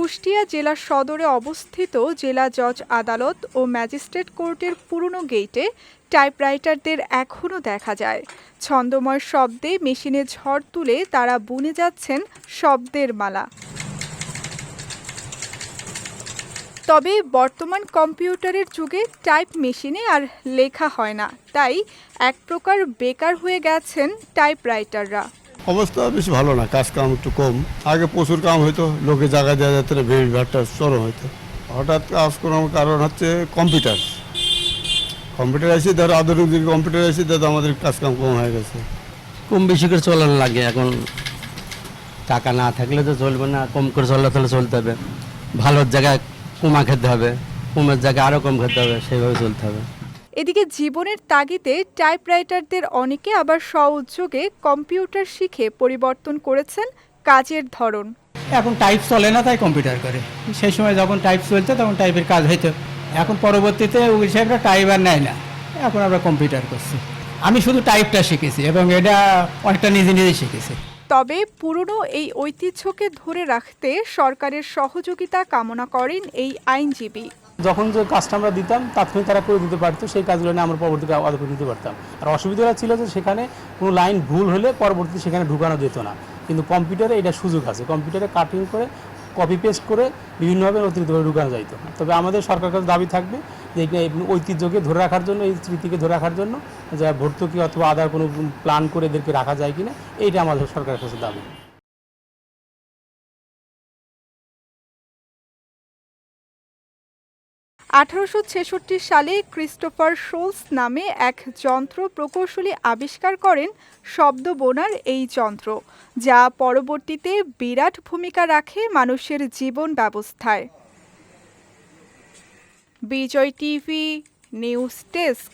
কুষ্টিয়া জেলা সদরে অবস্থিত জেলা জজ আদালত ও ম্যাজিস্ট্রেট কোর্টের পুরনো গেটে টাইপরাইটারদের এখনও দেখা যায়। ছন্দময় শব্দে মেশিনে ঝড় তুলে তারা বুনে যাচ্ছেন শব্দের মালা। তবে বর্তমান কম্পিউটারের যুগে টাইপ মেশিনে আর লেখা হয় না, তাই এক প্রকার বেকার হয়ে গেছেন টাইপরাইটাররা। অবস্থা বেশি ভালো না, কাজ কাম একটু কম। আগে প্রচুর কাম হইতো, লোকে জায়গা দেওয়া যেত না, ভিড় ভাড়টা চরম হইতো। হঠাৎ কাজ করার কারণ হচ্ছে কম্পিউটার। কম্পিউটার এসে ধরো আধুনিক যুগে কম্পিউটার এসে ধরো আমাদের কাজ কাম কম হয়ে গেছে। কম বেশি করে চলানো লাগে, এখন টাকা না থাকলে তো চলবে না, কম করে চললে তাহলে চলতে হবে। ভালোর জায়গায় কমা খেতে হবে, কমের জায়গায় আরও কম খেতে হবে, সেইভাবে চলতে হবে। এদিকে জীবনের তাগিদে টাইপরাইটারদের অনেকে আবার স্বউদ্যোগে কম্পিউটার শিখে পরিবর্তন করেছেন কাজের ধরন। এখন টাইপ চলে না তাই কম্পিউটার করে। সেই সময় যখন টাইপ চলতো তখন টাইপের কাজ হইতো। এখন পরবর্তীতে উকিল সাহেবরা টাইপ আর নেয় না। এখন আমরা কম্পিউটার করছি। আমি শুধু টাইপটা শিখেছি এবং এটা অনেকটা নিজে নিজেই শিখেছি। তবে পুরনো এই ঐতিহ্যকে ধরে রাখতে সরকারের সহযোগিতা কামনা করেন এই আইনজীবী। যখন যে কাজটা আমরা দিতাম, তাৎক্ষণিক তারা করে দিতে পারতো, সেই কাজগুলো নিয়ে আমরা পরবর্তীতে করে দিতে পারতাম। আর অসুবিধাটা ছিল যে সেখানে কোনো লাইন ভুল হলে পরবর্তীতে সেখানে ঢুকানো যেত না। কিন্তু কম্পিউটারে এটা সুযোগ আছে। কম্পিউটারে কাটিং করে কপি পেস্ট করে বিভিন্নভাবে অতিরিক্তভাবে ঢুকানো যাইতো। তবে আমাদের সরকার কাছে দাবি থাকবে যে ঐতিহ্যকে ধরে রাখার জন্য, এই স্মৃতিকে ধরে রাখার জন্য, যা ভর্তুকি অথবা আদার কোনো প্ল্যান করে এদেরকে রাখা যায় কিনা, এইটা আমাদের সরকারের কাছে দাবি। আঠারোশো ছেষট্টি সালে ক্রিস্টোফার শোলস নামে এক যন্ত্র প্রকৌশলী আবিষ্কার করেন শব্দ বোনার এই যন্ত্র, যা পরবর্তীতে বিরাট ভূমিকা রাখে মানুষের জীবন ব্যবস্থায়। Bijoy TV, news desk.